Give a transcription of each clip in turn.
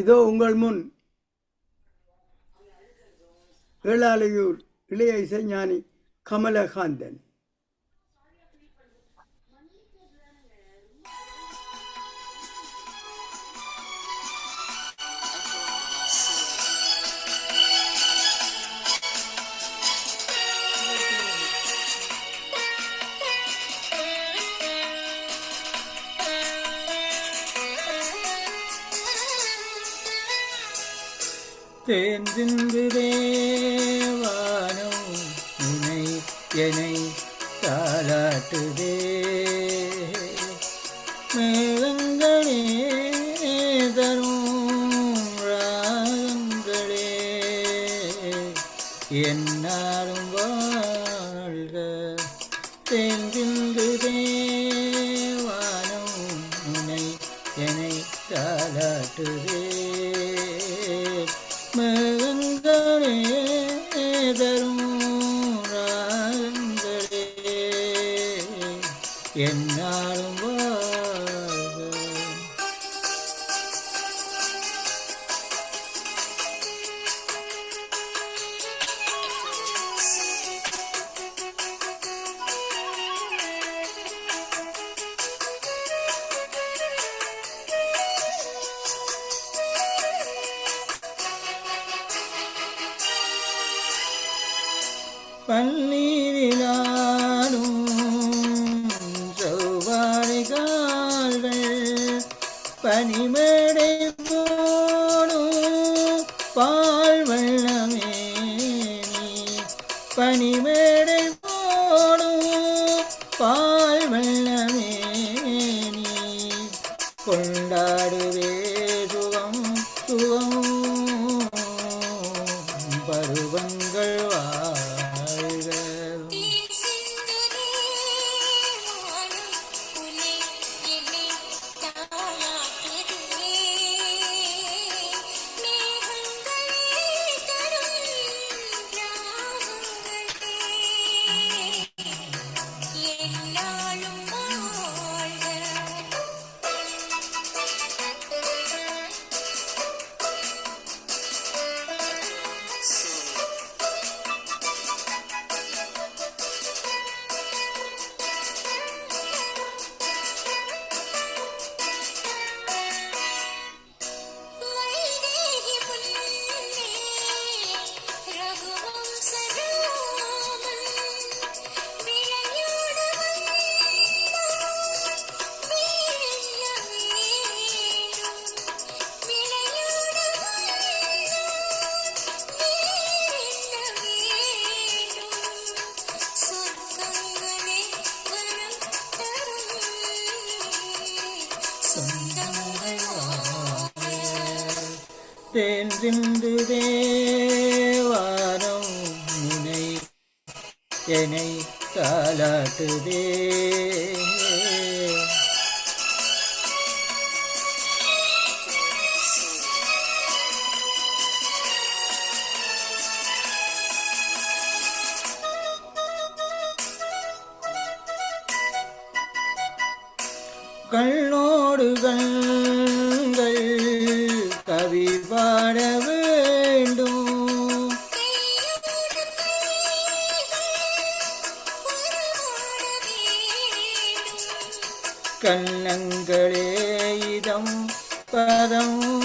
இதோ உங்கள் முன். வேளாளையூர் இளைய இசைஞானி கமலகாந்தன். தேன் சிந்து தேவானம் முனை என en algo பனிமடை போனும் பால்வள் சிந்து தேவாரம் முனை என்னை தாளாட்டுதே. I don't.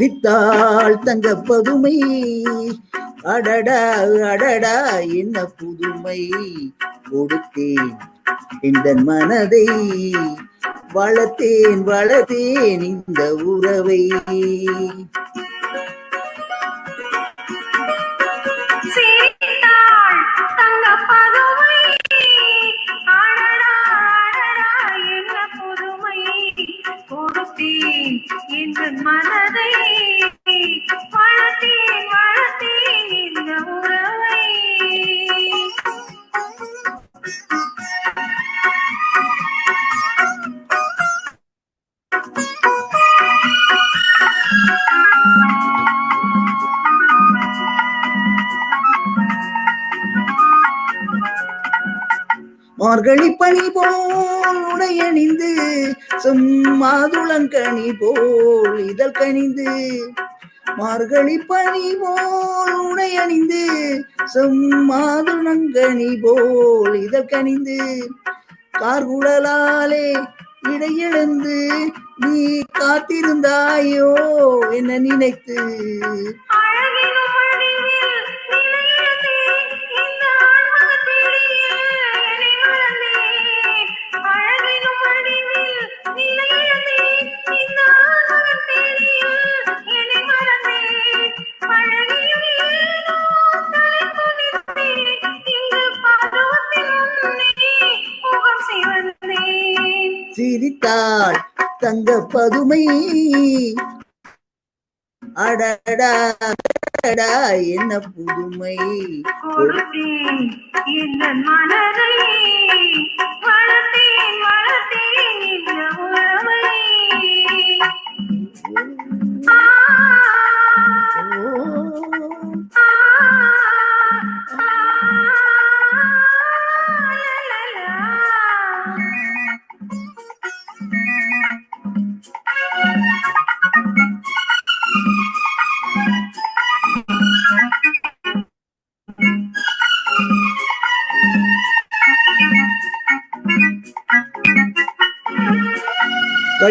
சிரித்தாள் தங்க பதுமை அடடா அடடா என்ன புதுமை. கொடுத்தேன் இந்த மனதை. வளர்த்தேன் வளர்த்தேன் இந்த உறவை. மாதுளங்கனி போல் இதழ் கனிந்து மார்கழி பனி போல் உடை அணிந்து செம்மாதுளங்கனி போல் இதழ் கனிந்து கார்குழலாலே இடையிழந்து நீ காத்திருந்தாயோ என்ன நினைத்து. சிரித்தாள் தங்க பதுமை. அடடா அடடா, என்ன புதுமை. மலரை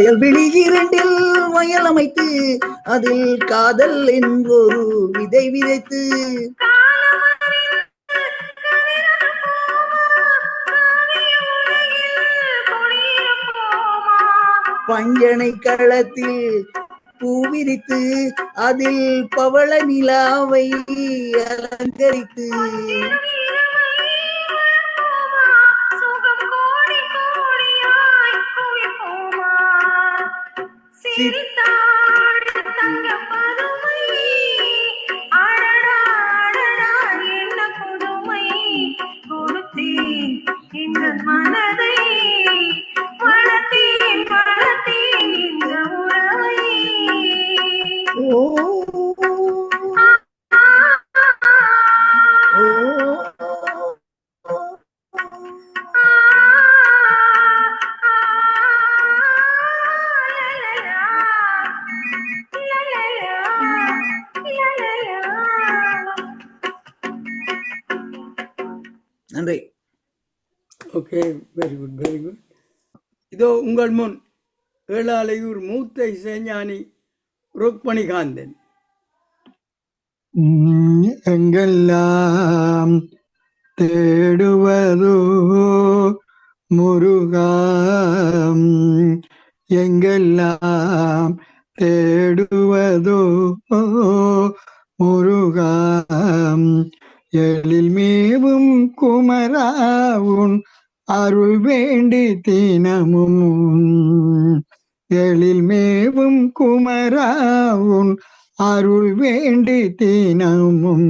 கயல்விழி இரண்டில் வயல் அமைத்து அதில் காதல் என்றொரு விதை விதைத்து. பஞ்சனை களத்தில் பூவிரித்து அதில் பவள நிலாவை அலங்கரித்து. உங்கள் முன் ஏழாலையூர் மூத்த இசைஞானி ருக்மணிகாந்தன். உம், எங்கெல்லாம் தேடுவதோ முருகாம் எங்கெல்லாம் தேடுவதோ முருகாம் எழில் மேவும் குமராவுன் அருள் வேண்டி தீனமும். எழில் மேவும் குமராவும் அருள் வேண்டி தீனமும்.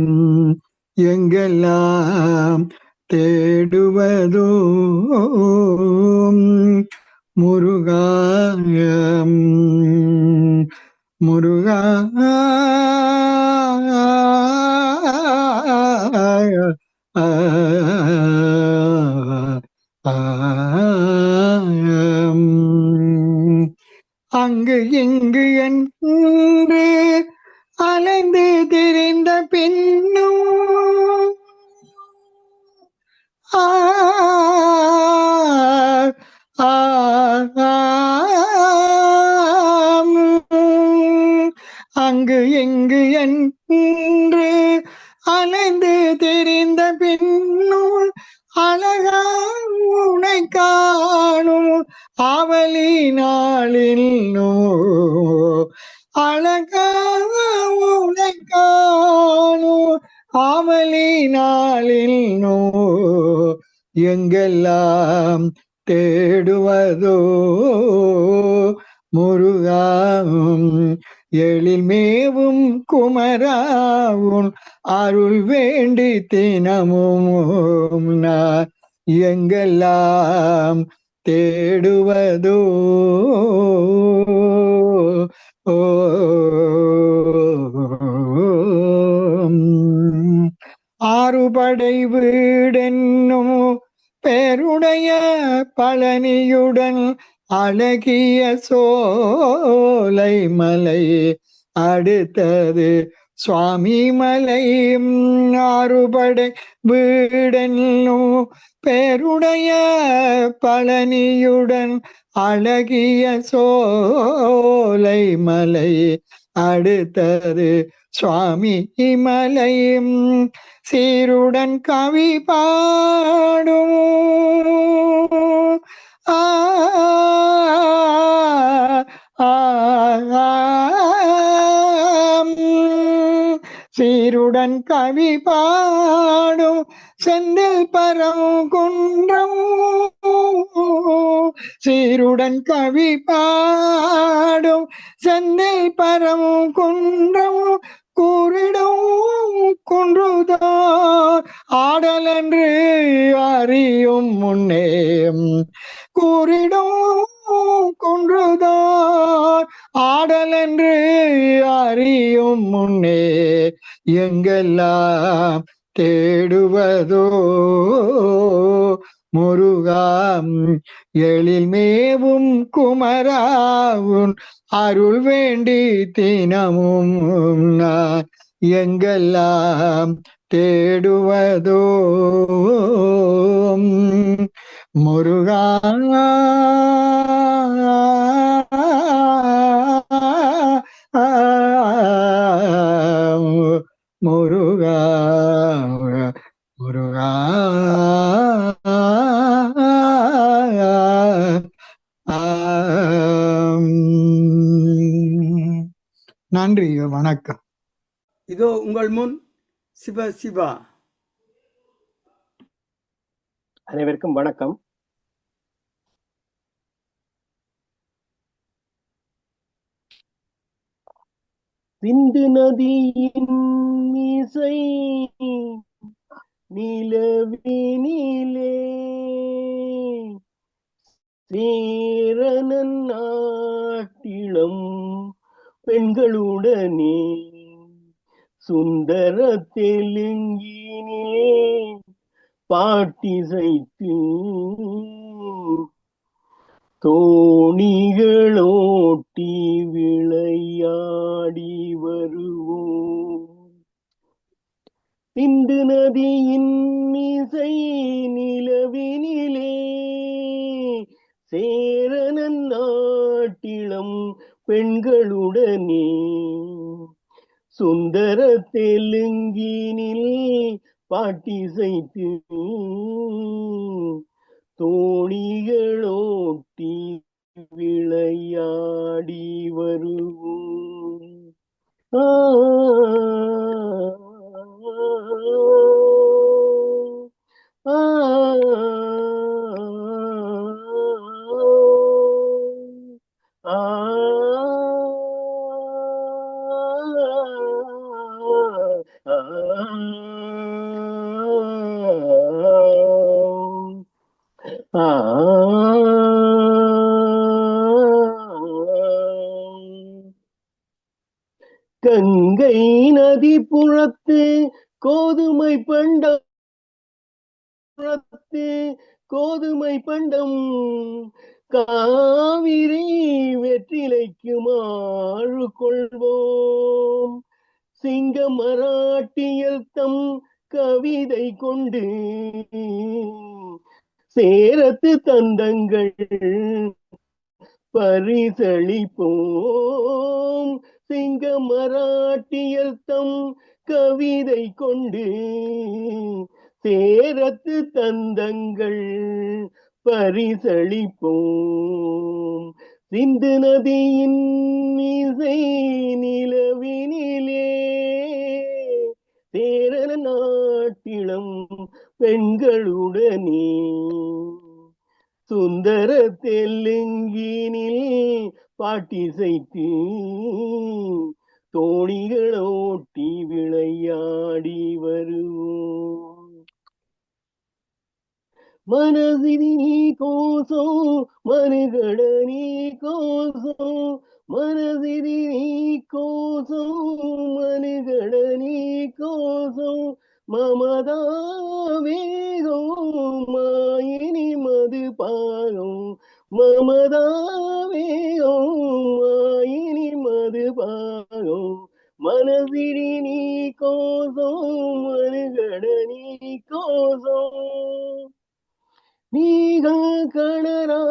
எங்கெல்லாம் தேடுவதோ? முருகா முருகா அங்கு இங்கு என்று அலைந்து திரிந்த பின்னும். ஆ, ஆ, அங்கு எங்கு என்று அலைந்து தெரிந்த பின்னும். அழகா உனை காணும். அவளி நாளில் நோ அழகா உனை காணும் அவளி நாளில் நோ எங்கெல்லாம் தேடுவதோ முருகாவும் எழில் மேவும் குமராவும் அருள் வேண்டி தினமும் நான் எங்கெல்லாம் தேடுவதோ? ஆறுபடை வீடென்னும் பெருடைய பழனியுடன் அழகிய சோலை மலை அடுத்தது சுவாமி மலை ஆறுபடை வீடனும் பேருடைய பழனியுடன் அழகிய சோலை மலை அடுத்தது சுவாமி மலை சீருடன் கவி பாடும் ஆ ஆ, ஆம். சீருடன் கவி பாடும் செந்தில் பரம் குன்றம். சீருடன் கவி பாடும் செந்தில் பரம் குன்றம். கூறிடும் குன்றுதான் என்று அறியும் முன்னே கூறிடும் கொன்றுதான். ஆடல் என்று அறியும் முன்னே எங்கெல்லாம் தேடுவதோ? முருகாம் எழில் மேவும் குமராவும் அருள் வேண்டி தினமும் எங்கெல்லாம் தேடுவதோ? முருகா முருகா முருகா. நன்றி வணக்கம். இதோ உங்கள் முன் சிவ சிவா. அனைவருக்கும் வணக்கம். சிந்து நதியின் இசை நிலவினிலே சேரனன் நாட்டிளம் பெண்களுடனே. சுந்தர தெலுங்கினே பாட்டிசைத்து தோணிகளோட்டி விளையாடி வருவோம். சிந்து நதியின் இசை நிலவினிலே சேரனன் நாட்டிளம் பெண்களுடனே. சுந்தர தெலுங்கினில் பாட்டி பாட்டிசைத்து தோணிகள் கங்கை நதி புறத்து கோதுமை பண்டம் புறத்து கோதுமை பண்டம் காவிரி வெற்றிலைக்கு மாறு கொள்வோம். சிங்க மராட்டியல் தம் கவிதை கொண்டு சேரத்து தந்தங்கள் பரிசளிப்போம். சிங்க மராட்டியல் தம் கவிதை கொண்டு சேரத்து தந்தங்கள் பரிசளிப்போம். சிந்து நதியின் இசை நிலவினிலே சேரன நாட்டிளம் பெண்களுடனே. சுந்தர தெலுங்கினில் பாட்டிசைத்து தோணிகளோட்டி விளையாடி வருவோம். மனசினி கோசோ மறுகடனி கோசோ மனசினி கோசோ மறுகடனி கோசோ மமதாவேகோ மாயினி மது பாலும் மமதாவேயோ மாயினி மதுபாகோ மனசிரி நீ கோசோ மனுகடனி கோசோ நீக கணரா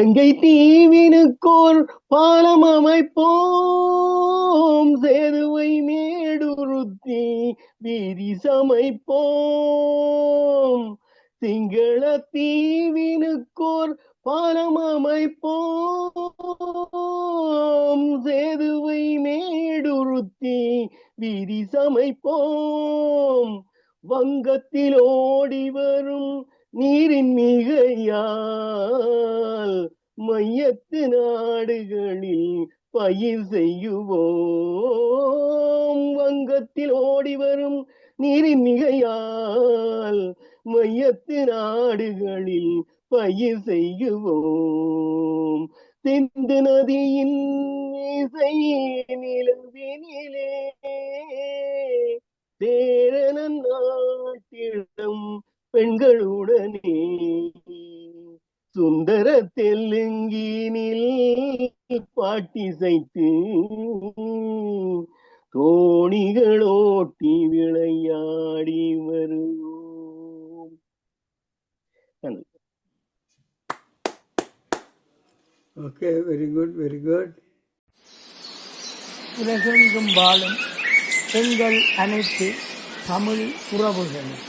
இலங்கை தீவினுக்கோர் பாலம் அமைப்போம் சேதுவை மேடுருத்தி வீதி சமைப்போம். சிங்கள தீவினுக்கோர் பாலம் அமைப்போம் சேதுவை மேடுருத்தி வீதி சமைப்போம். வங்கத்தில் ஓடி வரும் நீரின் மிகையால் மையத்து நாடுகளில் பயிர் செய்யுவோம். வங்கத்தில் ஓடி வரும் நீரின் மிகையால் மையத்து நாடுகளில் பயிர் செய்யுவோம். சிந்து நதியின் இசை நிலவினிலே சேரனன் நாட்டிடம் பெண்களுடனே பாட்டிசைத்து தோணிகளோட்டி விளையாடி வருவோம். நன்றி. Okay very good very good உலகெங்கும் வாழும் எங்கள் அனைத்து தமிழ் உறவுகளும்.